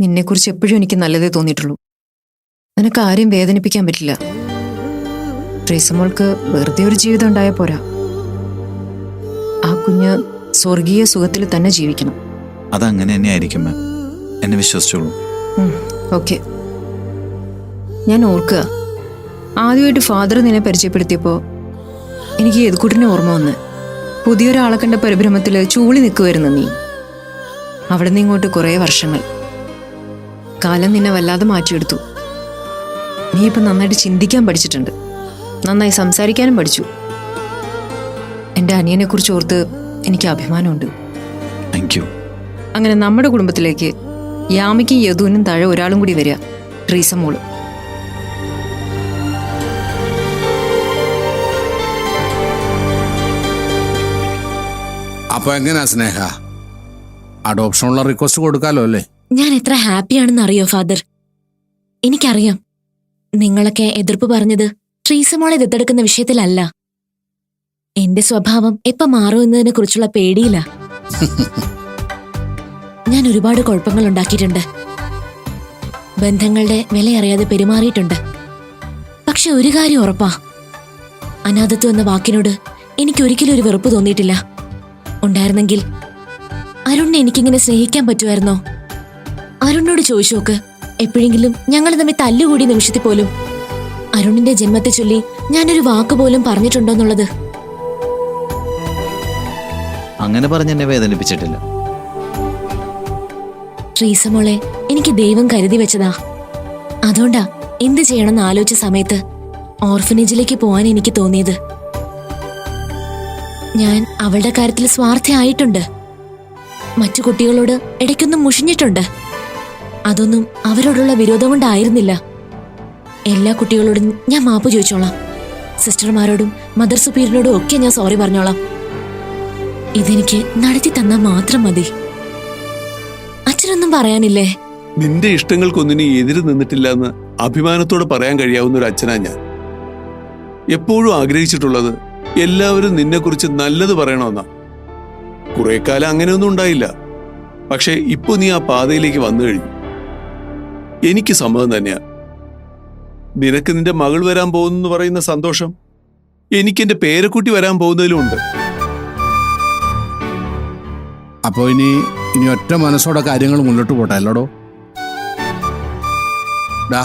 നിന്നെക്കുറിച്ച് എപ്പോഴും എനിക്ക് നല്ലതേ തോന്നിയിട്ടുള്ളൂ. നിനക്ക് ആരെയും വേദനിപ്പിക്കാൻ പറ്റില്ല. ട്രീസമോൾക്ക് വെറുതെ ഒരു ജീവിതം ഉണ്ടായ പോരാ. ആ കുഞ്ഞ് സ്വർഗീയ സുഖത്തിൽ തന്നെ ജീവിക്കണം. അതങ്ങനെ തന്നെ ആയിരിക്കും എന്നെ വിശ്വസിച്ചോളൂ. ഓക്കെ. ഞാൻ ഓർക്കുക. ആദ്യമായിട്ട് ഫാദർ നിന്നെ പരിചയപ്പെടുത്തിയപ്പോൾ എനിക്ക് ഏതുകൂട്ടിനെ ഓർമ്മ വന്ന്. പുതിയൊരാളെ കണ്ട പരിഭ്രമത്തിൽ ചൂളി നിൽക്കുമായിരുന്നു നീ. അവിടെ നിന്ന് ഇങ്ങോട്ട് കുറേ വർഷങ്ങൾ. കാലം നിന്നെ വല്ലാതെ മാറ്റിയെടുത്തു. നീ ഇപ്പം നന്നായിട്ട് ചിന്തിക്കാൻ പഠിച്ചിട്ടുണ്ട്. നന്നായി സംസാരിക്കാനും പഠിച്ചു. എന്റെ അനിയനെക്കുറിച്ച് ഓർത്ത് എനിക്ക് അഭിമാനമുണ്ട്. താങ്ക് യു അങ്ങനെ നമ്മുടെ കുടുംബത്തിലേക്ക് യാമിക്കും യദുവിനും താഴെ ഒരാളും കൂടി വരിക ട്രീസ മോൾ. അപ്പൊ എങ്ങനെയാ സ്നേഹ? അഡോപ്ഷനുള്ള റിക്വസ്റ്റ് കൊടുക്കാലോ അല്ലേ? ഞാൻ എത്ര ഹാപ്പിയാണെന്ന് അറിയോ ഫാദർ? എനിക്കറിയാം. നിങ്ങളൊക്കെ എതിർപ്പ് പറഞ്ഞത് ട്രീസമോളെ ദത്തെടുക്കുന്ന വിഷയത്തിലല്ല. എന്റെ സ്വഭാവം എപ്പ മാറുമെന്നതിനെ കുറിച്ചുള്ള പേടിയില്ല ഞാൻ ഒരുപാട് കുഴപ്പങ്ങൾ ഉണ്ടാക്കിയിട്ടുണ്ട്. ബന്ധങ്ങളുടെ വിലയറിയാതെ പെരുമാറിയിട്ടുണ്ട്. പക്ഷെ ഒരു കാര്യം ഉറപ്പാ. അനാഥത്വം എന്ന വാക്കിനോട് എനിക്ക് ഒരിക്കലും ഒരു വെറുപ്പ് തോന്നിയിട്ടില്ല. ഉണ്ടായിരുന്നെങ്കിൽ അരുണിനെ എനിക്കിങ്ങനെ സ്നേഹിക്കാൻ പറ്റുമായിരുന്നോ? അരുണിനോട് ചോദിച്ചു നോക്ക്. എപ്പോഴെങ്കിലും ഞങ്ങൾ തമ്മിൽ തല്ലുകൂടിയ നിമിഷത്തിൽ പോലും. അരുണിന്റെ ജന്മത്തെ ചൊല്ലി ഞാനൊരു വാക്ക് പോലും പറഞ്ഞിട്ടുണ്ടോന്നുള്ളത്. അങ്ങനെ പറഞ്ഞ് എന്നെ വേദനിപ്പിച്ചിട്ടില്ല. ശ്രീസമോളെ എനിക്ക് ദൈവം കരുതി വെച്ചതാ. അതുകൊണ്ടാ എന്ത് ചെയ്യണമെന്ന് ആലോചിച്ച സമയത്ത് ഓർഫനേജിലേക്ക് പോവാൻ എനിക്ക് തോന്നിയത്. ഞാൻ അവളുടെ കാര്യത്തിൽ സ്വാർത്ഥയായിട്ടുണ്ട്. മറ്റു കുട്ടികളോട് ഇടയ്ക്കൊന്നും മുഷിഞ്ഞിട്ടുണ്ട്. അതൊന്നും അവരോടുള്ള വിരോധം കൊണ്ടായിരുന്നില്ല. എല്ലാ കുട്ടികളോടും ഞാൻ മാപ്പ് ചോദിച്ചോളാം. സിസ്റ്റർമാരോടും മദർ സുപ്പീരിയനോടും ഒക്കെ ഞാൻ സോറി പറഞ്ഞോളാം. ഇതെനിക്ക് നടത്തി തന്നാൽ മാത്രം മതി. അച്ഛനൊന്നും പറയാനില്ലേ? നിന്റെ ഇഷ്ടങ്ങൾക്കൊന്നിനെ എതിര് നിന്നിട്ടില്ല എന്ന് അഭിമാനത്തോടെ പറയാൻ കഴിയാവുന്ന ഒരു അച്ഛനാ ഞാൻ. എപ്പോഴും ആഗ്രഹിച്ചിട്ടുള്ളത് എല്ലാവരും നിന്നെക്കുറിച്ച് നല്ലത് പറയണമെന്നാ. കുറെ കാലം അങ്ങനെയൊന്നും ഉണ്ടായില്ല. പക്ഷെ ഇപ്പൊ നീ ആ പാതയിലേക്ക് വന്നു കഴിഞ്ഞു. എനിക്ക് സമ്മതം തന്നെയാ. നിനക്ക് നിന്റെ മകൾ വരാൻ പോകുന്നു പറയുന്ന സന്തോഷം എനിക്ക് എന്റെ പേരക്കുട്ടി വരാൻ പോകുന്നതിലും ഉണ്ട്. അപ്പൊ ഇനി ഇനി ഒറ്റ മനസ്സോടെ കാര്യങ്ങൾ മുന്നോട്ട് പോട്ടെ അല്ലോടോ? ഡാ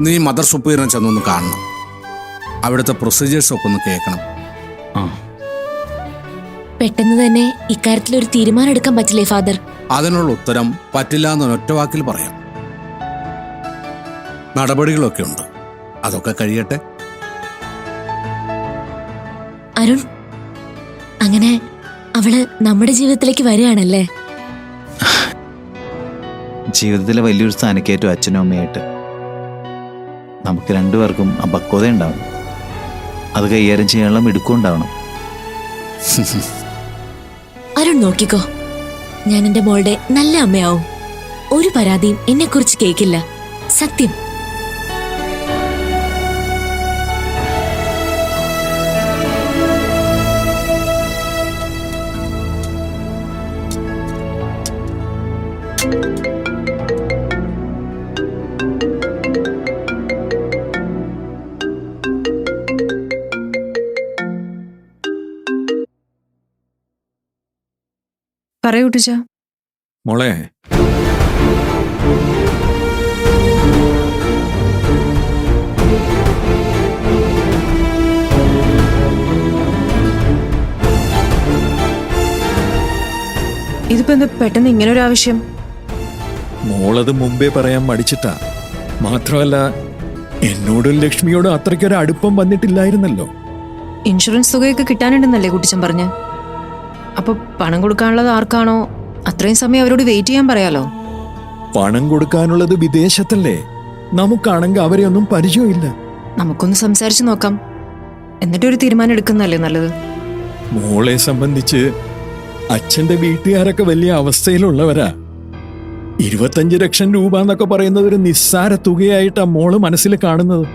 നീ മദർ സുപ്പീറിനെ ചെന്നൊന്ന് കാണണം. അവിടുത്തെ പ്രൊസീജിയേഴ്സ് ഒക്കെ ഒന്ന് കേൾക്കണം. പെട്ടെന്ന് തന്നെ ഇക്കാര്യത്തിൽ ഒരു തീരുമാനം എടുക്കാൻ പറ്റില്ലേ ഫാദർ? അതിനുള്ള ഉത്തരം പറ്റില്ല എന്ന് ഒറ്റ വാക്കിൽ പറയാം. നടപടികളൊക്കെ ഉണ്ട്. അതൊക്കെ കഴിയട്ടെ. അരുൺ അങ്ങനെ അവൾ നമ്മുടെ ജീവിതത്തിലേക്ക് വരികയാണല്ലേ? ജീവിതത്തിലെ വലിയൊരു സ്ഥാനക്കേറ്റവും അച്ഛനും അമ്മയായിട്ട്. നമുക്ക് രണ്ടുപേർക്കും ആ പക്വത ഉണ്ടാവും അത് കൈകാര്യം ചെയ്യാനുള്ള മിടുക്കും ഉണ്ടാവണം. അരുൺ നോക്കിക്കോ. ഞാൻ എന്റെ മോളുടെ നല്ല അമ്മയാവും. ഒരു പരാതിയും എന്നെ കുറിച്ച് കേൾക്കില്ല. സത്യം. പറയൂ ടിച്ച മോളെ. ഇതിപ്പോ എന്താ പെട്ടെന്ന് ഇങ്ങനെ ഒരു ആവശ്യം? മോളത് മുമ്പേ പറയാൻ മടിച്ചിട്ടാ. മാത്രമല്ല എന്നോടും ലക്ഷ്മിയോടും അത്രയ്ക്കൊരു അടുപ്പം വന്നിട്ടില്ലായിരുന്നല്ലോ. ഇൻഷുറൻസ് തുകയൊക്കെ കിട്ടാനുണ്ടെന്നല്ലേ കുട്ടിച്ചൻ പറഞ്ഞ്? അപ്പൊ പണം കൊടുക്കാനുള്ളത് ആർക്കാണോ? അത്രയും സമയം അവരോട് വെയിറ്റ് ചെയ്യാൻ പറയാലോ? പണം കൊടുക്കാനുള്ളത് വിദേശത്തല്ലേ? നമുക്കാണെങ്കിൽ അവരെ ഒന്നും പരിചയമില്ല. നമുക്കൊന്ന് സംസാരിച്ചു നോക്കാം. എന്നിട്ട് ഒരു തീരുമാനം എടുക്കുന്നല്ലേ നല്ലത്? മോളെ സംബന്ധിച്ച് അച്ഛന്റെ വീട്ടുകാരൊക്കെ വലിയ അവസ്ഥയിലുള്ളവരാ. ഇരുപത്തഞ്ച് ലക്ഷം രൂപ എന്നൊക്കെ പറയുന്നത് ഒരു നിസ്സാര തുകയായിട്ടാ മോൾ മനസ്സിൽ കാണുന്നത്.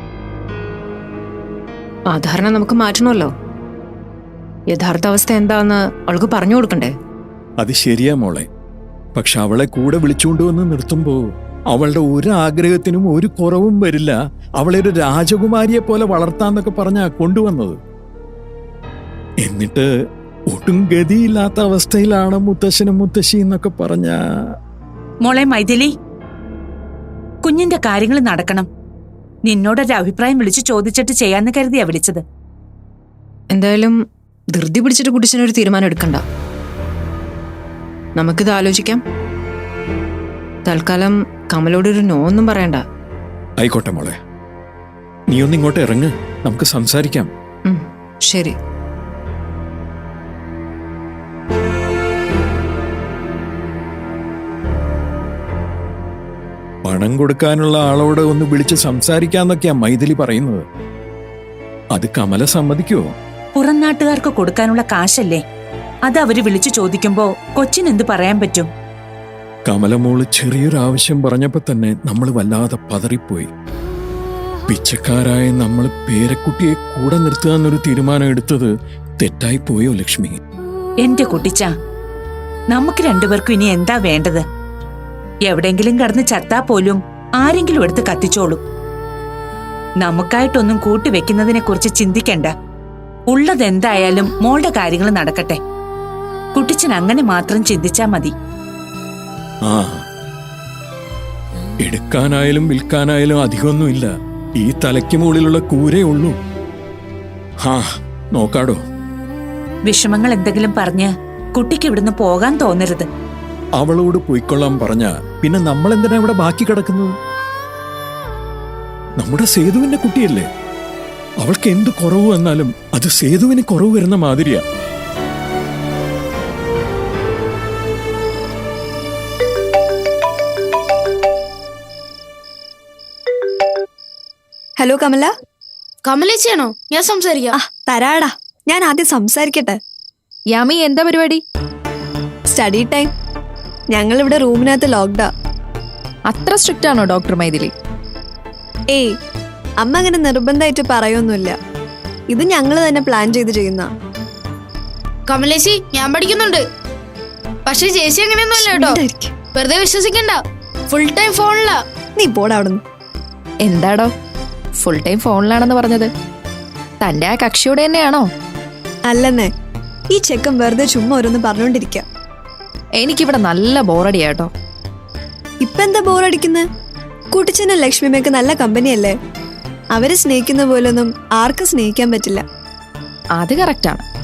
സാധാരണ ധാരണ നമുക്ക് മാറ്റണമല്ലോ. യഥാർത്ഥ അവസ്ഥ എന്താന്ന് അവൾക്ക് പറഞ്ഞു കൊടുക്കണ്ടേ? അത് ശരിയാ മോളെ. പക്ഷെ അവളെ കൂടെ വിളിച്ചുകൊണ്ടുവന്ന് നിർത്തുമ്പോ അവളുടെ ഒരു ആഗ്രഹത്തിനും ഒരു കുറവും വരില്ല. അവളെ ഒരു രാജകുമാരിയെ പോലെ വളർത്താന്നൊക്കെ പറഞ്ഞാ കൊണ്ടുവന്നത്. എന്നിട്ട് ഒട്ടും ഗതിയില്ലാത്ത അവസ്ഥയിലാണ് മുത്തശ്ശനും മുത്തശ്ശി എന്നൊക്കെ പറഞ്ഞ. മോളെ മൈഥിലി കുഞ്ഞിന്റെ കാര്യങ്ങൾ നടക്കണം. നിന്നോടൊരു അഭിപ്രായം വിളിച്ചു ചോദിച്ചിട്ട് ചെയ്യാന്ന് കരുതിയാ വിളിച്ചത്. എന്തായാലും ധൃതി പിടിച്ചിട്ട് കുട്ടിച്ചനൊരു തീരുമാനം എടുക്കണ്ട. നമുക്കിത് ആലോചിക്കാം. തൽക്കാലം കമലോട് ഒരു നോ ഒന്നും പറയണ്ട. ആയിക്കോട്ടെ മോളെ. നീ ഒന്ന് ഇങ്ങോട്ട് ഇറങ്ങ്. നമുക്ക് സംസാരിക്കാം. ശരി. പണം കൊടുക്കാനുള്ള ആളോട് ഒന്ന് വിളിച്ച് സംസാരിക്കാന്നൊക്കെയാ മൈഥിലി പറയുന്നത്. അത് കമല സമ്മതിക്കുവോ? പുറം നാട്ടുകാർക്ക് കൊടുക്കാനുള്ള കാശല്ലേ? അത് അവർ വിളിച്ചു ചോദിക്കുമ്പോ കൊച്ചിന് എന്ത് പറയാൻ പറ്റും? കമലമോൾ ചെറിയൊരു ആവശ്യം പറഞ്ഞപ്പോ തന്നെ നമ്മൾ വല്ലാതെ പതറിപ്പോയി. പിച്ചക്കാരായ നമ്മൾ പേരക്കുട്ടിയെ കൂടെ നിർത്തുക എന്നൊരു തീരുമാനം എടുത്തത് തെറ്റായി പോയോ ലക്ഷ്മി? എന്റെ കുട്ടിച്ച നമുക്ക് രണ്ടുപേർക്കും ഇനി എന്താ വേണ്ടത്? എവിടെങ്കിലും കടന്ന് ചത്താ പോലും ആരെങ്കിലും എടുത്ത് കത്തിച്ചോളും. നമുക്കായിട്ടൊന്നും കൂട്ടിവെക്കുന്നതിനെ കുറിച്ച് ചിന്തിക്കണ്ട. ഉള്ളതെന്തായാലും മോളുടെ കാര്യങ്ങൾ നടക്കട്ടെ. കുട്ടിച്ചൻ അങ്ങനെ മാത്രം ചിന്തിച്ചാ മതി. ആ. എടുക്കാനായാലും വിൽക്കാനായാലും അധികമൊന്നുമില്ല. ഈ തലയ്ക്ക് മുകളിലുള്ള കൂരേ ഉള്ളൂ. ഹാ നോക്കാടോ. വിഷമങ്ങൾ എന്തെങ്കിലും പറഞ്ഞ് കുട്ടിക്ക് ഇവിടുന്ന് പോകാൻ തോന്നരുത്. അവളോട് പോയിക്കൊള്ളാൻ പറഞ്ഞ പിന്നെ നമ്മൾ എന്തിനാ ഇവിടെ ബാക്കി കിടക്കുന്നത്? നമ്മുടെ സേതുവിന്റെ കുട്ടിയല്ലേ? അവൾക്ക് എന്ത് കുറവ് വന്നാലും അത് സേതുവിന് കുറവ് വരുന്ന മാതിരിയാ. ഹലോ കമല? കമലേച്ചിയാണോ? ഞാൻ സംസാരിക്കാം. തരാടാ. ഞാൻ ആദ്യം സംസാരിക്കട്ടെ. യാമി എന്താ പരിപാടി? സ്റ്റഡി ടൈം ഞങ്ങൾ ഇവിടെ റൂമിനകത്ത് ലോക്ക്ഡാ അത്ര സ്ട്രിക്റ്റ് ആണോ ഡോക്ടർ മൈഥിലി? ഏയ് അമ്മ അങ്ങനെ നിർബന്ധമായിട്ട് പറയൊന്നുമില്ല. ഇത് ഞങ്ങൾ തന്നെ പ്ലാൻ ചെയ്ത് ചെയ്യുന്ന. കമലേശി ഞാൻ പഠിക്കുന്നുണ്ട്. പക്ഷെ ചേച്ചി അങ്ങനെയൊന്നുമല്ല കേട്ടോ. വെറുതെ വിശ്വസിക്കണ്ട. ഫുൾ ടൈം ഫോണിലാ നീ പോടാ അവിടുന്ന്. എന്താടോ? ഫുൾ ടൈം ഫോണിലാണെന്ന് പറഞ്ഞത്. തന്റെ ആ കക്ഷിയോടെ തന്നെയാണോ? അല്ലെന്നേ ഈ ചെക്കൻ വെറുതെ ചുമ്മാ ഓരോന്ന് പറഞ്ഞോണ്ടിരിക്ക. എനിക്കിവിടെ നല്ല ബോറടിയാ കേട്ടോ. ഇപ്പെന്താ ബോറടിക്കുന്നത് കുട്ടിച്ചനും ലക്ഷ്മിമേക്ക് നല്ല കമ്പനിയല്ലേ അവരെ സ്നേഹിക്കുന്ന പോലൊന്നും ആർക്കും സ്നേഹിക്കാൻ പറ്റില്ല. അത് കറക്റ്റാണ്.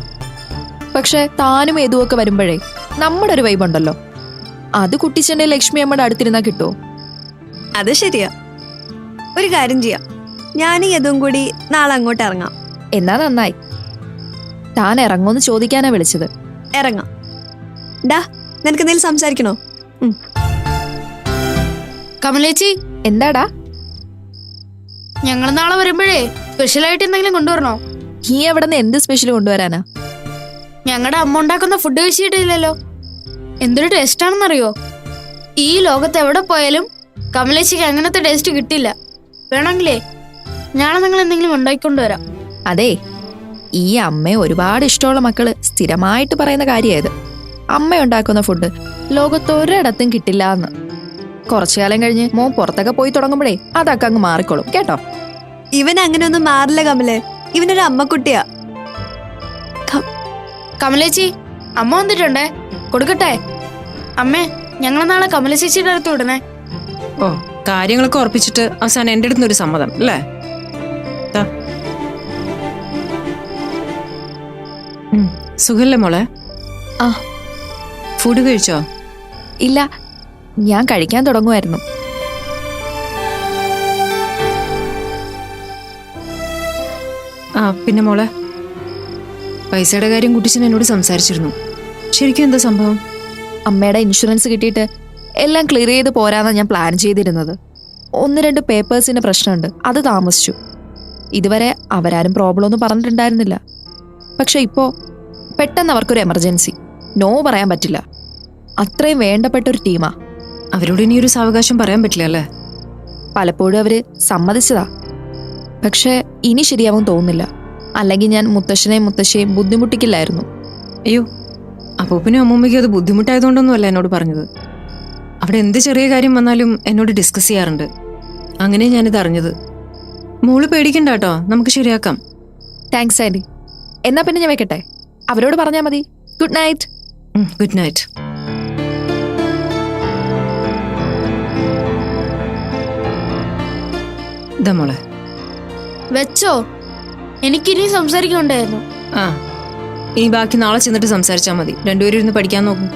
പക്ഷെ താനും ഏതുമൊക്കെ വരുമ്പോഴേ നമ്മുടെ ഒരു വൈബുണ്ടല്ലോ അത് കുട്ടിച്ചന്റെ ലക്ഷ്മി അമ്മയുടെ അടുത്തിരുന്നാ കിട്ടുമോ അത് ശരിയാ. ഒരു കാര്യം ചെയ്യാം. ഞാൻ യതും കൂടി നാളെ അങ്ങോട്ട് ഇറങ്ങാം. എന്നാ നന്നായി. താൻ ഇറങ്ങുമെന്ന് ചോദിക്കാനാ വിളിച്ചത്. ഇറങ്ങാം. ഡാ നിനക്ക് എന്തെങ്കിലും സംസാരിക്കണോ? കമലേച്ചി. എന്താടാ? ഞങ്ങൾ നാളെ വരുമ്പോഴേ സ്പെഷ്യൽ ആയിട്ട് എന്തെങ്കിലും കൊണ്ടുവരണോ? നീ അവിടെ നിന്ന് എന്ത് സ്പെഷ്യൽ കൊണ്ടുവരാനാ? ഞങ്ങളുടെ അമ്മ ഉണ്ടാക്കുന്ന ഫുഡ് കഴിച്ചിട്ടില്ലല്ലോ. എന്തൊരു ടേസ്റ്റ് ആണെന്നറിയോ? ഈ ലോകത്ത് എവിടെ പോയാലും കമലേശിക്ക് അങ്ങനത്തെ ടേസ്റ്റ് കിട്ടില്ല. വേണമെങ്കിലേ നാളെ നിങ്ങൾ എന്തെങ്കിലും ഉണ്ടാക്കിക്കൊണ്ടുവരാം. അതെ ഈ അമ്മയെ ഒരുപാട് ഇഷ്ടമുള്ള മക്കൾ സ്ഥിരമായിട്ട് പറയുന്ന കാര്യമായത്. അമ്മ ഉണ്ടാക്കുന്ന ഫുഡ് ലോകത്തൊരിടത്തും കിട്ടില്ല എന്ന് കുറച്ചു കാലം കഴിഞ്ഞ് മോൻ പുറത്തൊക്കെ പോയി തുടങ്ങുമ്പോഴേ അതൊക്കെ അങ്ങ് മാറിക്കോളും കേട്ടോ? ഇവൻ അങ്ങനെ ഒന്നും മാറില്ല കമലേ. ഇവനൊരു അമ്മക്കുട്ടിയാ. കമലേച്ചി അമ്മ വന്നിട്ടുണ്ടേ? കൊടുക്കട്ടെ? അമ്മേ ഞങ്ങൾ നാളെ കമലച്ചേച്ചിയുടെ അടുത്ത് വിടണേ. ഓ കാര്യങ്ങളൊക്കെ ഉറപ്പിച്ചിട്ട് അവസാനം എന്റെ അടുത്തുനിന്ന് ഒരു സമ്മതം അല്ലേ? സുഖല്ലേ മോളെ? ആ. ഫുഡ് കഴിച്ചോ? ഇല്ല ഞാൻ കഴിക്കാൻ തുടങ്ങുമായിരുന്നു. ആ പിന്നെ മോളെ പൈസയുടെ കാര്യം കുട്ടിച്ചൻ എന്നോട് സംസാരിച്ചിരുന്നു. ശരിക്കും എന്താ സംഭവം? അമ്മയുടെ ഇൻഷുറൻസ് കിട്ടിയിട്ട് എല്ലാം ക്ലിയർ ചെയ്ത് പോരാന്നാ ഞാൻ പ്ലാൻ ചെയ്തിരുന്നത്. ഒന്ന് രണ്ട് പേപ്പേഴ്സിന്റെ പ്രശ്നമുണ്ട് അത് താമസിച്ചു. ഇതുവരെ അവരാരും പ്രോബ്ലം ഒന്നും പറഞ്ഞിട്ടുണ്ടായിരുന്നില്ല. പക്ഷെ ഇപ്പോ പെട്ടെന്ന് അവർക്കൊരു എമർജൻസി നോ പറയാൻ പറ്റില്ല. അത്രയും വേണ്ടപ്പെട്ട ഒരു ടീമാ. അവരോട് ഇനി ഒരു സാവകാശം പറയാൻ പറ്റില്ല അല്ലേ? പലപ്പോഴും അവർ സമ്മതിച്ചതാ. പക്ഷേ ഇനി ശരിയാവും തോന്നുന്നില്ല. അല്ലെങ്കിൽ ഞാൻ മുത്തശ്ശനെ മുത്തശ്ശിയെയും ബുദ്ധിമുട്ടിക്കില്ലായിരുന്നു. അയ്യോ അപ്പൂപ്പനും അമ്മൂമ്മയ്ക്കും അത് ബുദ്ധിമുട്ടായതുകൊണ്ടൊന്നുമല്ല എന്നോട് പറഞ്ഞത്. അവിടെ എന്ത് ചെറിയ കാര്യം വന്നാലും എന്നോട് ഡിസ്കസ് ചെയ്യാറുണ്ട്. അങ്ങനെ ഞാനിത് അറിഞ്ഞത്. മോൾ പേടിക്കണ്ട കേട്ടോ നമുക്ക് ശരിയാക്കാം. താങ്ക്സ് ആൻഡി എന്നാ പിന്നെ ഞാൻ വെക്കട്ടെ? അവരോട് പറഞ്ഞാൽ മതി. ഗുഡ് നൈറ്റ് ഗുഡ് നൈറ്റ് ഇതാ മോളെ. വെച്ചോ? എനിക്കിനി സംസാരിക്കണ്ടായിരുന്നു ആ ഇനി ബാക്കി നാളെ ചെന്നിട്ട് സംസാരിച്ചാൽ മതി. രണ്ടുപേരും ഇരുന്ന് പഠിക്കാൻ നോക്കും.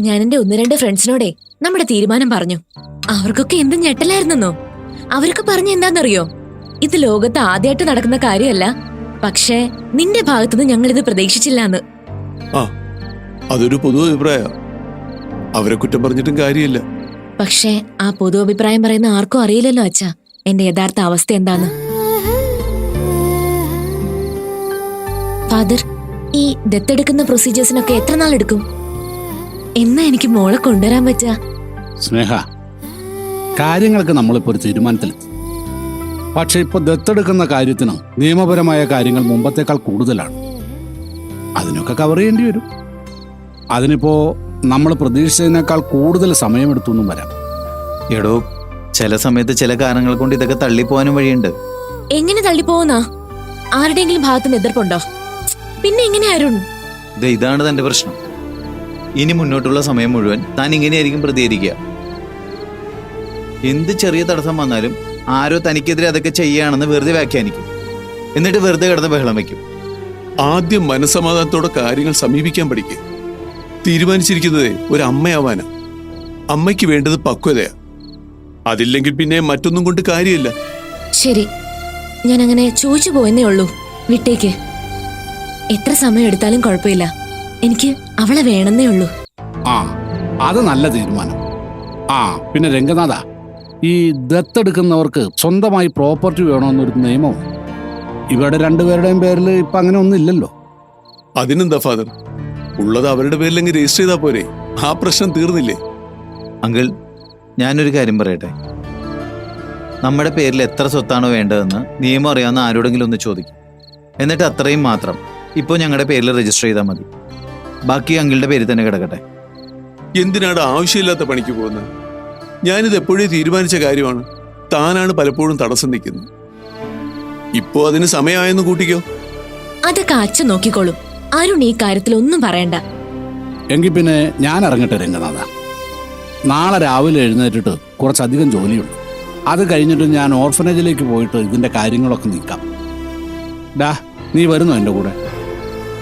ഞാൻ എന്റെ ഒന്ന് രണ്ട് ഫ്രണ്ട്സിനോടെ നമ്മുടെ തീരുമാനം പറഞ്ഞു. അവർക്കൊക്കെ എന്ത് ഞെട്ടലായിരുന്നെന്നോ? അവരൊക്കെ പറഞ്ഞ എന്താണെന്നറിയോ ഇത് ലോകത്ത് ആദ്യമായിട്ട് നടക്കുന്ന കാര്യമല്ല. പക്ഷേ നിന്റെ ഭാഗത്തുനിന്ന് ഞങ്ങൾ ഇത് പ്രതീക്ഷിച്ചില്ലാന്ന്. ആ അതൊരു പൊതു അഭിപ്രായ. അവരെ കുറ്റം പറഞ്ഞിട്ടും കാര്യമില്ല. പക്ഷേ ആ പൊതു അഭിപ്രായം പറയുന്ന ആർക്കും അറിയില്ലല്ലോ അച്ഛാ. എന്റെ യഥാർത്ഥ അവസ്ഥ എന്താന്ന്. ഫാദർ ഈ ദത്തെടുക്കുന്ന പ്രൊസീജിയേഴ്സിനൊക്കെ എത്ര നാൾ എടുക്കും എന്നാ എനിക്ക് മോളെ കൊണ്ടുവരാൻ പറ്റാ. സ്നേഹ കാര്യങ്ങൾക്ക് നമ്മളിപ്പോൾ ഒരു തീരുമാനത്തിലെത്തി. പക്ഷെ ഇപ്പോൾ ദത്തെടുക്കുന്ന കാര്യത്തിന് നിയമപരമായ കാര്യങ്ങൾ മുമ്പത്തേക്കാൾ കൂടുതലാണ്. അതിനൊക്കെ കവർ ചെയ്യേണ്ടി വരും. അതിനിപ്പോ നമ്മൾ പ്രതീക്ഷിച്ചതിനേക്കാൾ കൂടുതൽ സമയമെടുത്തു എന്നും വരാം. എടോ ചില സമയത്ത് ചില കാരണങ്ങൾ കൊണ്ട് ഇതൊക്കെ തള്ളിപ്പോവാനും വഴിയുണ്ട്. എങ്ങനെ തള്ളിപ്പോവുന്നാ ആരുടെയെങ്കിലും ഭാഗത്തുനിന്ന് എതിർപ്പുണ്ടോ? പിന്നെ എങ്ങനെ അരുൺ? ഇത് ഇതാണ് തന്റെ പ്രശ്നം. ഇനി മുന്നോട്ടുള്ള സമയം മുഴുവൻ താൻ ഇങ്ങനെയായിരിക്കും പ്രതികരിക്കുക. എന്ത് ചെറിയ തടസ്സം വന്നാലും ആരോ തനിക്കെതിരെ അതൊക്കെ ചെയ്യുകയാണെന്ന് വെറുതെ വ്യാഖ്യാനിക്കും. എന്നിട്ട് വെറുതെ കിടന്ന് ബഹളം വയ്ക്കും ആദ്യം മനസമാധാനത്തോടെ കാര്യങ്ങൾ സമീപിക്കാൻ പഠിക്കുക തീരുമാനിച്ചിരിക്കുന്നത് ഒരു അമ്മയാവാനാ അമ്മയ്ക്ക് വേണ്ടത് പക്വതയാ. അതില്ലെങ്കിൽ പിന്നെ മറ്റൊന്നും കൊണ്ട് കാര്യമില്ല. ശരി. ഞാൻ അങ്ങനെ ചോദിച്ചു പോയെന്നേ ഉള്ളൂ. വിട്ടേക്ക്. എത്ര സമയം എടുത്താലും കുഴപ്പമില്ല. എനിക്ക് അവളെ വേണമെന്നേ ഉള്ളൂ. ആ അത് നല്ല തീരുമാനം. ആ പിന്നെ രംഗനാഥ ഈ ദത്തെടുക്കുന്നവർക്ക് സ്വന്തമായി പ്രോപ്പർട്ടി വേണമെന്നൊരു നിയമം. ഇവരുടെ രണ്ടുപേരുടെയും പേരിൽ ഇപ്പൊ അങ്ങനെ ഒന്നും ഇല്ലല്ലോ. അതിനെന്താ ഫാദർ ഉള്ളത് അവരുടെ പേരിലെങ്കിൽ രജിസ്റ്റർ ചെയ്താൽ പോരെ. ആ പ്രശ്നം തീർന്നില്ലേ? അങ്കിൾ ഞാനൊരു കാര്യം പറയട്ടെ? നമ്മുടെ പേരിൽ എത്ര സ്വത്താണോ വേണ്ടതെന്ന് നിയമം അറിയാവുന്ന ആരോടെങ്കിലും ഒന്ന് ചോദിക്കും. എന്നിട്ട് അത്രയും മാത്രം. ഇപ്പോൾ ഞങ്ങളുടെ പേരിൽ രജിസ്റ്റർ ചെയ്താൽ മതി. ബാക്കി അങ്കിളുടെ പേരിൽ തന്നെ കിടക്കട്ടെ. എന്തിനാണ് ആവശ്യമില്ലാത്ത പണിക്ക് പോകുന്നത് ഞാനിത് എപ്പോഴും തീരുമാനിച്ച കാര്യമാണ്. താനാണ് പലപ്പോഴും തടസ്സം നിൽക്കുന്നത്. ഇപ്പോ അതിന് സമയമായെന്ന് കൂട്ടിക്കോ. അതൊക്കെ അച്ഛൻ നോക്കിക്കോളും. അരുൺ ഈ കാര്യത്തിൽ ഒന്നും പറയണ്ട. എങ്കിൽ പിന്നെ ഞാൻ ഇറങ്ങട്ടെ രംഗനാഥ. നാളെ രാവിലെ എഴുന്നേറ്റിട്ട് കുറച്ചധികം ജോലിയുണ്ട്. അത് കഴിഞ്ഞിട്ട് ഞാൻ ഓർഫനേജിലേക്ക് പോയിട്ട് ഇതിന്റെ കാര്യങ്ങളൊക്കെ നീക്കാം. ഡാ നീ വരുന്നോ എന്റെ കൂടെ?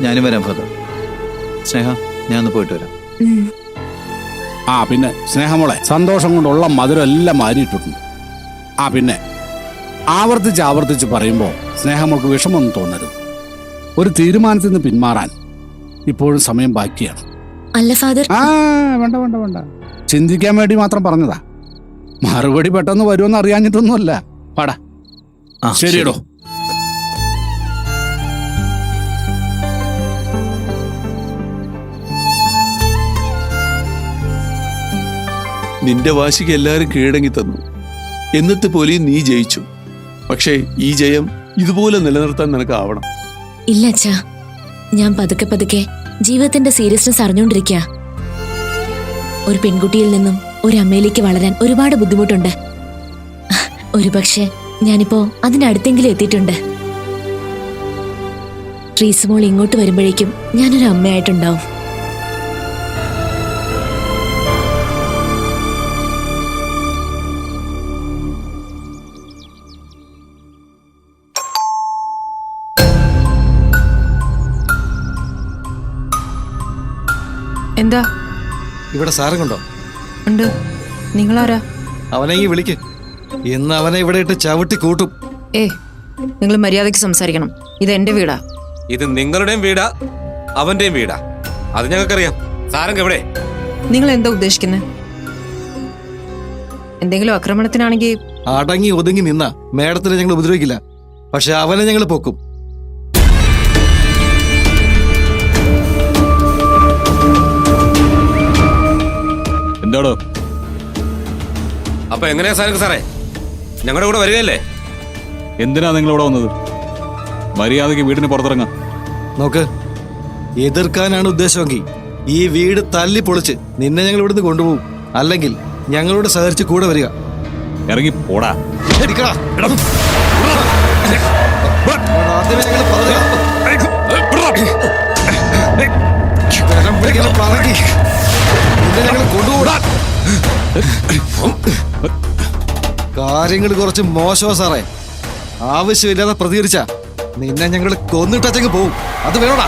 ഞാനും വരാം ഫാദർ. സ്നേഹ ഞാൻ പോയിട്ട് വരാം. ആ പിന്നെ സ്നേഹമോളെ സന്തോഷം കൊണ്ടുള്ള മധുരം എല്ലാം മാറിയിട്ടുണ്ട് ആ പിന്നെ ആവർത്തിച്ച് ആവർത്തിച്ച് പറയുമ്പോൾ സ്നേഹമോൾക്ക് വിഷമമൊന്നും തോന്നരുത്. ഒരു തീരുമാനത്തിൽ നിന്ന് പിന്മാറാൻ ഇപ്പോഴും സമയം ബാക്കിയാണ്. അല്ല ഫാദർ. ആ വേണ്ട വേണ്ട വേണ്ട. ചിന്തിക്കാൻ വേണ്ടി മാത്രം പറഞ്ഞതാ. മറുപടി പെട്ടെന്ന് വരുമെന്ന് അറിയാഞ്ഞിട്ടൊന്നുമല്ല. പാടാ ആ ശരിയടോ. നിന്റെ വാശിക്ക് എല്ലാവരും കീഴടങ്ങി തന്നു. എന്നിട്ട് പോലെയും നീ ജയിച്ചു. പക്ഷേ ഈ ജയം ഇതുപോലെ നിലനിർത്താൻ നിനക്ക് ആവണം ഇല്ല അച്ഛാ. ഞാൻ പതുക്കെ പതുക്കെ ജീവിതത്തിന്റെ സീരിയസ്നെസ് അറിഞ്ഞുകൊണ്ടിരിക്കുക ഒരു പെൺകുട്ടിയിൽ നിന്നും ഒരു അമ്മയിലേക്ക് വളരാൻ ഒരുപാട് ബുദ്ധിമുട്ടുണ്ട്. ഒരുപക്ഷെ ഞാനിപ്പോ അതിന്റെ അടുത്തെങ്കിലും എത്തിയിട്ടുണ്ട്. ട്രീസ് മോൾ ഇങ്ങോട്ട് വരുമ്പോഴേക്കും ഞാനൊരു അമ്മയായിട്ടുണ്ടാവും. എന്താ? ഇവിടെ സാറും കൊണ്ടോ ഉണ്ട്. നിങ്ങളാരാ? അവനെ ഈ വിളിക്ക്. ഇന്ന് അവനെ ഇവിടെ ഇട്ട് ചവിട്ടി കൂട്ടും. ഏ നിങ്ങൾ മര്യാദയ്ക്ക് സംസാരിക്കണം. ഇത് എന്റെ വീടാ. ഇത് നിങ്ങളുടെയും വീടാ അവന്റെയും വീടാ. അത് ഞങ്ങൾക്കറിയാം. സാറങ്ക എവിടെ? നിങ്ങൾ എന്താ ഉദ്ദേശിക്കുന്നത് എന്തെങ്കിലും ആക്രമണത്തിനാണെങ്കിൽ അടങ്ങി ഒതുങ്ങി നിന്ന. മേഡത്തിനെ ഞങ്ങൾ ഉപദ്രവിക്കില്ല. പക്ഷെ അവനെ ഞങ്ങൾ പൊക്കും. എന്താടോ അപ്പൊ എങ്ങനെയാ സാധനം സാറേ ഞങ്ങളുടെ കൂടെ വരികയല്ലേ എന്തിനാ നിങ്ങൾ ഇവിടെ വന്നത് മര്യാദയ്ക്ക് വീടിന് പുറത്തിറങ്ങാം നോക്ക് എതിർക്കാനാണ് ഉദ്ദേശമെങ്കിൽ ഈ വീട് തല്ലി പൊളിച്ച് നിന്നെ ഞങ്ങൾ ഇവിടുന്ന് കൊണ്ടുപോകും അല്ലെങ്കിൽ ഞങ്ങളോട് സഹകരിച്ച് കൂടെ വരിക ഇറങ്ങി പോടാ. ആദ്യമേ ഞങ്ങൾ പറങ്കി. ഞങ്ങൾ കാര്യങ്ങൾ കുറച്ച് മോശമാ സാറേ. ആവശ്യമില്ലാതെ പ്രതികരിച്ച. നിന്നെ ഞങ്ങൾ കൊന്നിട്ടച്ചങ്ങ് പോവും. അത് വേണോടാ.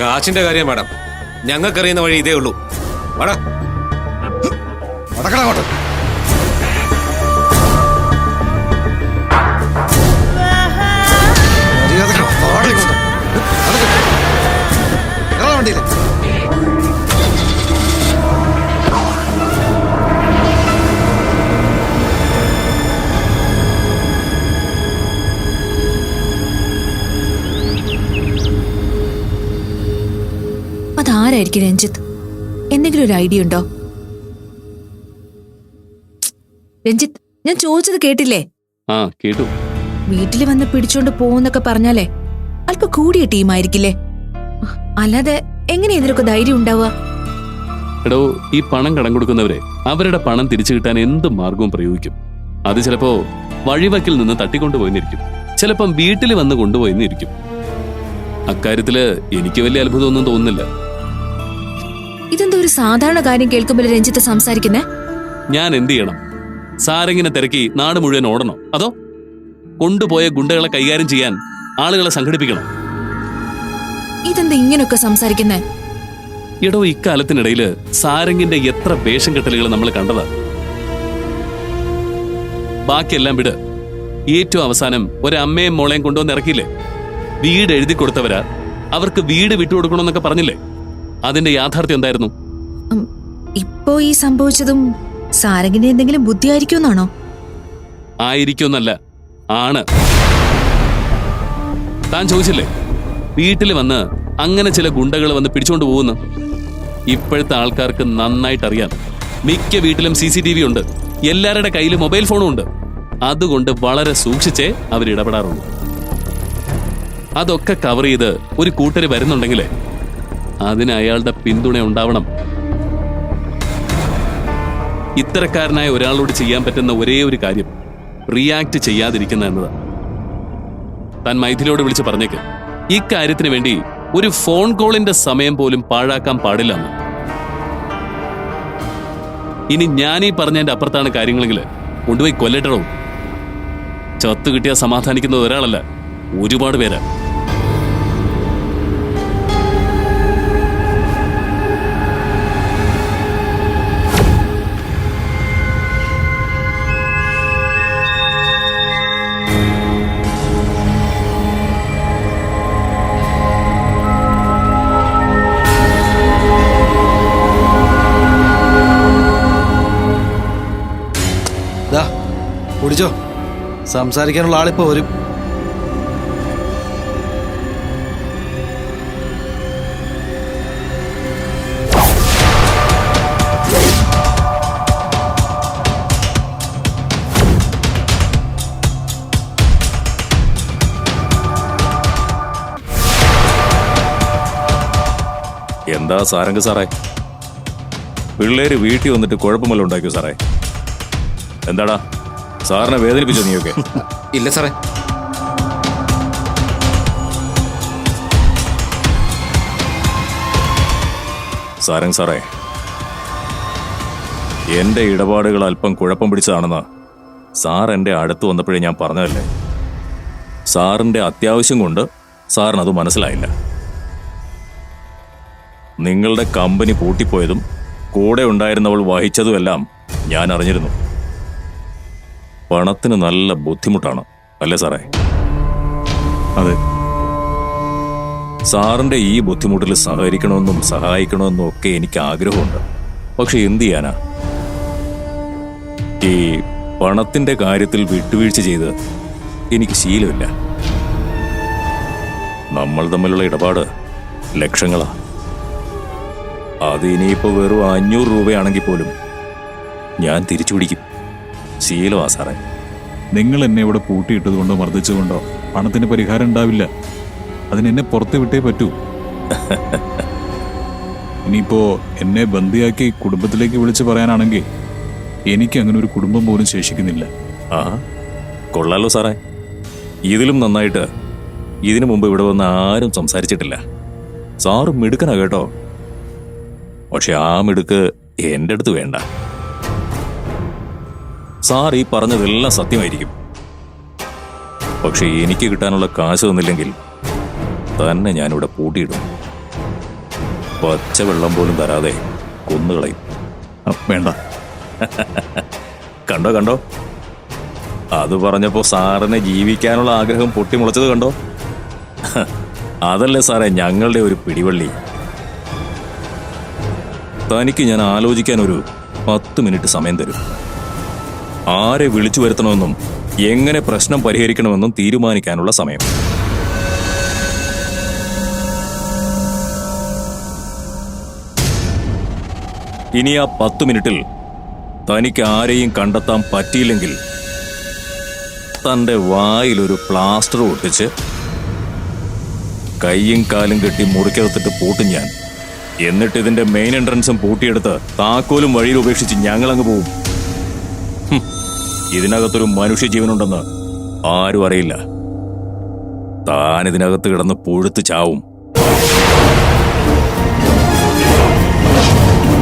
കാശിന്റെ കാര്യം മാഡം. ഞങ്ങൾക്കറിയുന്ന വഴി ഇതേ ഉള്ളൂ. വാടാ. അടക്കട അതാരായിരിക്കും രഞ്ജിത്ത്? എന്തെങ്കിലും ഒരു ഐഡിയ ഉണ്ടോ? രഞ്ജിത്ത് ഞാൻ ചോദിച്ചത് കേട്ടില്ലേ? ആ കേട്ടു. വീട്ടിൽ വന്ന് പിടിച്ചോണ്ട് പോകുന്നൊക്കെ പറഞ്ഞാലേ അല്പ കൂടിയ ടീമായിരിക്കില്ലേ? അല്ലാതെ എങ്ങനെ ഇതിനൊക്കെ ധൈര്യം ഉണ്ടാവുക? എടോ ഈ പണം കടം കൊടുക്കുന്നവരെ അവരുടെ പണം തിരിച്ചു കിട്ടാൻ എന്ത് മാർഗവും പ്രയോഗിക്കും? അത് ചിലപ്പോ വഴിവക്കിൽ നിന്ന് തട്ടിക്കൊണ്ടുപോയിന്നിരിക്കും. ചിലപ്പം വീട്ടിൽ വന്ന് കൊണ്ടുപോയിന്നിരിക്കും. അക്കാര്യത്തിൽ എനിക്ക് വലിയ അത്ഭുതമൊന്നും തോന്നുന്നില്ല. ഇതെന്തോ ഒരു സാധാരണ കാര്യം കേൾക്കുമ്പോൾ രഞ്ജിത്ത് സംസാരിക്കുന്നേ? ഞാൻ എന്ത് ചെയ്യണം? സാരംഗിനെ തിരക്കി നാട് മുഴുവൻ ഓടണോ. അതോ? കൊണ്ടുപോയ ഗുണ്ടകളെ കൈകാര്യം ചെയ്യാൻ ആളുകളെ സംഘടിപ്പിക്കണം. ഇതെന്താ ഇങ്ങനെയൊക്കെ സംസാരിക്കുന്നേ? എടോ ഇക്കാലത്തിനിടയിൽ സാരംഗിന്റെ എത്ര വേഷം കെട്ടലുകൾ നമ്മൾ കണ്ടതാ. ബാക്കിയെല്ലാം വിട്. ഏറ്റവും അവസാനം ഒരമ്മയും മോളെയും കൊണ്ടുവന്ന് ഇറക്കിയില്ലേ? വീട് എഴുതി കൊടുത്തവരാ. അവർക്ക് വീട് വിട്ടുകൊടുക്കണമെന്നൊക്കെ പറഞ്ഞില്ലേ? അതിന്റെ യാഥാർത്ഥ്യം എന്തായിരുന്നു? ഇപ്പോ ഈ സംഭവിച്ചതും സാരംഗിന് എന്തെങ്കിലും ബുദ്ധിയായിരിക്കുമെന്നാണോ? ആയിരിക്കുമെന്നല്ല ആണ്. താൻ ചോദിച്ചില്ലേ വീട്ടിൽ വന്ന് അങ്ങനെ ചില ഗുണ്ടകൾ വന്ന് പിടിച്ചോണ്ട് പോകുന്നു. ഇപ്പോഴത്തെ ആൾക്കാർക്ക് നന്നായിട്ട് അറിയാം മിക്ക വീട്ടിലും സി സി ടി വി ഉണ്ട്. എല്ലാവരുടെ കയ്യിൽ മൊബൈൽ ഫോണും ഉണ്ട്. അതുകൊണ്ട് വളരെ സൂക്ഷിച്ചേ അവർ ഇടപെടാറുള്ളൂ അതൊക്കെ കവർ ചെയ്ത് ഒരു കൂട്ടർ വരുന്നുണ്ടെങ്കിലേ അതിന് അയാളുടെ പിന്തുണ ഉണ്ടാവണം. ഇത്തരക്കാരനായ ഒരാളോട് ചെയ്യാൻ പറ്റുന്ന ഒരേ ഒരു കാര്യം റിയാക്ട് ചെയ്യാതിരിക്കുന്ന എന്നതാണ് താൻ മൈഥിലിയോട് വിളിച്ച് പറഞ്ഞേക്ക്. ഇക്കാര്യത്തിന് വേണ്ടി ഒരു ഫോൺ കോളിന്റെ സമയം പോലും പാഴാക്കാൻ പാടില്ല ഇനി ഞാനീ പറഞ്ഞതിന്റെ അപ്പുറത്താണ് കാര്യങ്ങളെങ്കിൽ കൊണ്ടുപോയി കൊല്ലട്ടടോ. ചത്തു കിട്ടിയാൽ സമാധാനിക്കുന്നത് ഒരാളല്ല ഒരുപാട് പേരാ. സംസാരിക്കാനുള്ള ആളിപ്പോ വരും. എന്താ സാരംഗ സാറേ? പിള്ളേര് വീട്ടിൽ വന്നിട്ട് കുഴപ്പമല്ല ഉണ്ടാക്കിയോ സാറേ? എന്താടാ? സാറിനെ വേദനിപ്പിച്ചോ നീയൊക്കെ? ഇല്ല സാറേ. സാരംഗ് സാറേ എന്റെ ഇടപാടുകൾ അല്പം കുഴപ്പം പിടിച്ചതാണെന്ന് സാർ എന്റെ അടുത്ത് വന്നപ്പോഴേ ഞാൻ പറഞ്ഞതല്ലേ? സാറിന്റെ അത്യാവശ്യം കൊണ്ട് സാറിനത് അത് മനസ്സിലായില്ല. നിങ്ങളുടെ കമ്പനി പൂട്ടിപ്പോയതും കൂടെ ഉണ്ടായിരുന്നവൾ വഹിച്ചതുമെല്ലാം ഞാൻ അറിഞ്ഞിരുന്നു. പണത്തിന് നല്ല ബുദ്ധിമുട്ടാണ്. അല്ലേ സാറേ? അതെ. സാറിന്റെ ഈ ബുദ്ധിമുട്ടിൽ സഹകരിക്കണമെന്നും സഹായിക്കണമെന്നും ഒക്കെ എനിക്ക് ആഗ്രഹമുണ്ട്. പക്ഷെ എന്ത് ചെയ്യാനാ? ഈ പണത്തിന്റെ കാര്യത്തിൽ വിട്ടുവീഴ്ച ചെയ്ത് എനിക്ക് ശീലമില്ല. നമ്മൾ തമ്മിലുള്ള ഇടപാട് ലക്ഷങ്ങളാ. അത് ഇനിയിപ്പോ വെറും അഞ്ഞൂറ് രൂപയാണെങ്കിൽ പോലും ഞാൻ തിരിച്ചു പിടിക്കും ശീലമാ സാറേ. നിങ്ങൾ എന്നെ ഇവിടെ പൂട്ടിയിട്ടതുകൊണ്ടോ മർദ്ദിച്ചുകൊണ്ടോ പണത്തിന് പരിഹാരം ഉണ്ടാവില്ല. അതിനെന്നെ പുറത്ത് വിട്ടേ പറ്റൂ. ഇനിയിപ്പോ എന്നെ ബന്ദിയാക്കി കുടുംബത്തിലേക്ക് വിളിച്ചു പറയാനാണെങ്കിൽ എനിക്ക് അങ്ങനെ ഒരു കുടുംബം പോലും ശേഷിക്കുന്നില്ല. ആ കൊള്ളാലോ സാറേ. ഇതിലും നന്നായിട്ട് ഇതിനു മുമ്പ് ഇവിടെ വന്ന് ആരും സംസാരിച്ചിട്ടില്ല. സാറ് മിടുക്കനാ കേട്ടോ. പക്ഷെ ആ മിടുക്ക് എന്റെ അടുത്ത് വേണ്ട. സാർ ഈ പറഞ്ഞതെല്ലാം സത്യമായിരിക്കും. പക്ഷെ എനിക്ക് കിട്ടാനുള്ള കാശ് തന്നില്ലെങ്കിൽ തന്നെ ഞാനിവിടെ പൂട്ടിയിടും. പച്ചവെള്ളം പോലും തരാതെ കൊന്നുകളയും. വേണ്ട. കണ്ടോ കണ്ടോ? അത് പറഞ്ഞപ്പോ സാറിനെ ജീവിക്കാനുള്ള ആഗ്രഹം പൊട്ടിമുളച്ചത് കണ്ടോ? അതല്ലേ സാറേ ഞങ്ങളുടെ ഒരു പിടിവള്ളി. തനിക്ക് ഞാൻ ആലോചിക്കാൻ ഒരു പത്ത് മിനിറ്റ് സമയം തരും. ആരെ വിളിച്ചു വരുത്തണമെന്നും എങ്ങനെ പ്രശ്നം പരിഹരിക്കണമെന്നും തീരുമാനിക്കാനുള്ള സമയം. ഇനി ആ പത്ത് മിനിറ്റിൽ തനിക്ക് ആരെയും കണ്ടെത്താൻ പറ്റിയില്ലെങ്കിൽ തന്റെ വായിലൊരു പ്ലാസ്റ്റർ ഒട്ടിച്ച് കൈയും കാലും കെട്ടി മുറിക്കകത്തിട്ട് പൂട്ടും ഞാൻ. എന്നിട്ട് ഇതിന്റെ മെയിൻ എൻട്രൻസും പൂട്ടിയെടുത്ത് താക്കോലും വഴിയിൽ ഉപേക്ഷിച്ച് ഞങ്ങളങ്ങ് ഹും, ഇതിനകത്തൊരു മനുഷ്യജീവനുണ്ടെന്ന് ആരും അറിയില്ല. താൻ ഇതിനകത്ത് കിടന്ന് പുഴുത്ത് ചാവും.